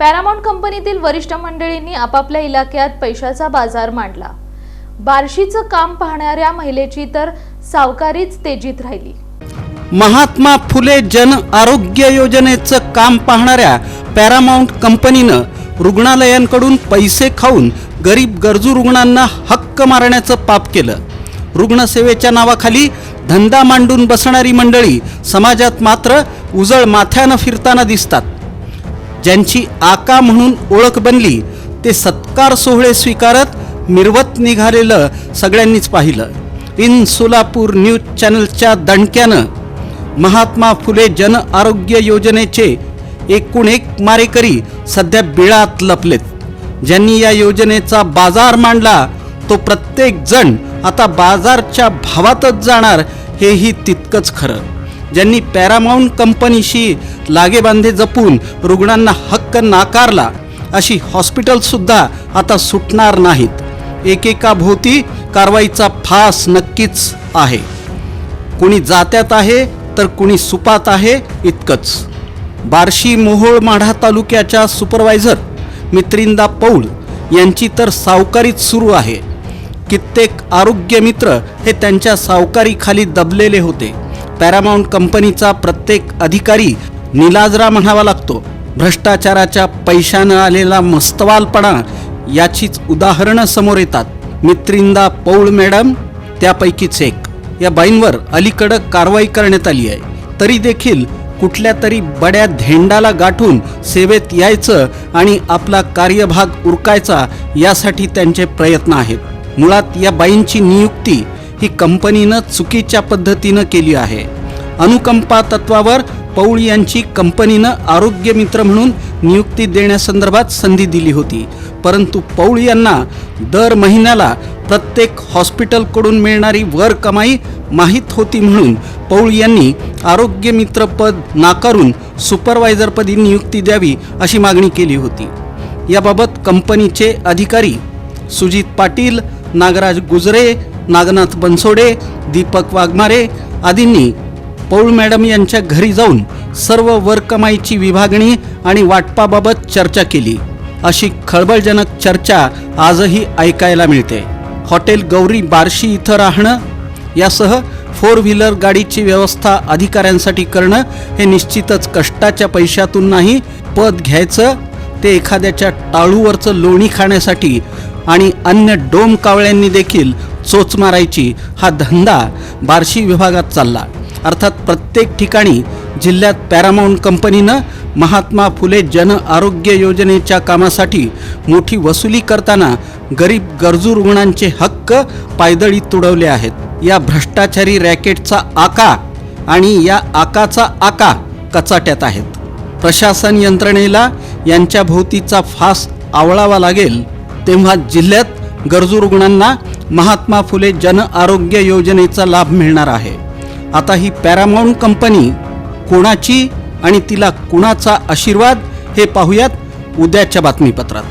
Paramount कंपनीतील वरिष्ठ मंडळींनी आपापल्या इलाक्यात पैशाचा बाजार मांडला. बार्शीचं काम पाहणाऱ्या महिलेची तर सावकारीच तेजीत राहिली. महात्मा फुले जन आरोग्य योजनेचं काम पाहणाऱ्या पॅरामाऊंट कंपनीनं रुग्णालयांकडून पैसे खाऊन गरीब गरजू रुग्णांना हक्क मारण्याचं पाप केलं. रुग्णसेवेच्या नावाखाली धंदा मांडून बसणारी मंडळी समाजात मात्र उजळ माथ्यानं फिरताना दिसतात. ज्यांची आका म्हणून ओळख बनली ते सत्कार सोहळे स्वीकारत मिरवत निघालेलं सगळ्यांनीच पाहिलं. इन सोलापूर न्यूज चॅनलच्या दणक्यानं महात्मा फुले जन आरोग्य योजनेचे एकूण एक मारेकरी सध्या बिळात लपलेत. ज्यांनी या योजनेचा बाजार मांडला तो प्रत्येक जण आता बाजारच्या भावातच जाणार हेही तितकंच खरं. ज्यांनी पॅरामाऊंट कंपनीशी लागेबांधे जपून रुग्णांना हक्क नाकारला अशी हॉस्पिटलसुद्धा आता सुटणार नाहीत. एकेका भोवती कारवाईचा फास नक्कीच आहे. कुणी जात्यात आहे तर कुणी सुपात आहे इतकंच. बार्शी मोहोळ माढा तालुक्याच्या सुपरवायझर मित्रिंदा पौळ यांची तर सावकारीच सुरू आहे. कित्येक आरोग्य मित्र हे त्यांच्या सावकारीखाली दबलेले होते. पॅरामाऊंट कंपनीचा प्रत्येक अधिकारी निलाजरा म्हणावा लागतो. भ्रष्टाचाराच्या पैशानं आलेला मस्तवालपणा याचीच उदाहरणं समोर येतात. मित्रिंदा पौळ मॅडम त्यापैकीच एक. या बाईंवर अलीकडं कारवाई करण्यात आली आहे. तरी देखील कुठल्या तरी बड्या धेंडाला गाठून सेवेत यायचं आणि आपला कार्यभाग उरकायचा यासाठी त्यांचे प्रयत्न आहेत. मुळात या बाईंची नियुक्ती ही कंपनीनं चुकीच्या पद्धतीनं केली आहे. अनुकंपा तत्वावर पौळ यांची कंपनीनं आरोग्य मित्र म्हणून नियुक्ती देण्यासंदर्भात संधी दिली होती. परंतु पौळ यांना दर महिन्याला प्रत्येक हॉस्पिटलकडून मिळणारी वर कमाई माहीत होती म्हणून पौळ यांनी आरोग्य मित्र पद नाकारून सुपरवायझरपदी नियुक्ती द्यावी अशी मागणी केली होती. याबाबत कंपनीचे अधिकारी सुजित पाटील नागराज गुजरे नागनाथ बनसोडे दीपक वाघमारे आदींनी पौळ मॅडम यांच्या घरी जाऊन सर्व वरकमाईची विभागणी आणि वाटपाबाबत चर्चा केली. अशी खळबळजनक चर्चा आजही ऐकायला मिळते. हॉटेल गौरी बार्शी इथं राहणं यासह फोर व्हीलर गाडीची व्यवस्था अधिकाऱ्यांसाठी करणं हे निश्चितच कष्टाच्या पैशातून नाही पद घ्यायचं ते एखाद्याच्या टाळूवरचं लोणी खाण्यासाठी आणि अन्य डोम कावळ्यांनी देखील चोच मारायची हा धंदा बार्शी विभागात चालला. अर्थात प्रत्येक ठिकाणी जिल्ह्यात पॅरामाऊंट कंपनीनं महात्मा फुले जन आरोग्य योजनेच्या कामासाठी मोठी वसुली करताना गरीब गरजू रुग्णांचे हक्क पायदळी तुडवले आहेत. या भ्रष्टाचारी रॅकेटचा आका आणि या आकाचा आका कचाट्यात आहेत. प्रशासन यंत्रणेला यांच्या भोवतीचा फास आवळावा लागेल तेव्हा जिल्ह्यात गरजू रुग्णांना महात्मा फुले जन आरोग्य योजनेचा लाभ मिळणार आहे. आता ही पॅरामाऊंट कंपनी कोणाची आणि तिला कुणाचा आशीर्वाद हे पाहूयात उद्याच्या बातमीपत्रात.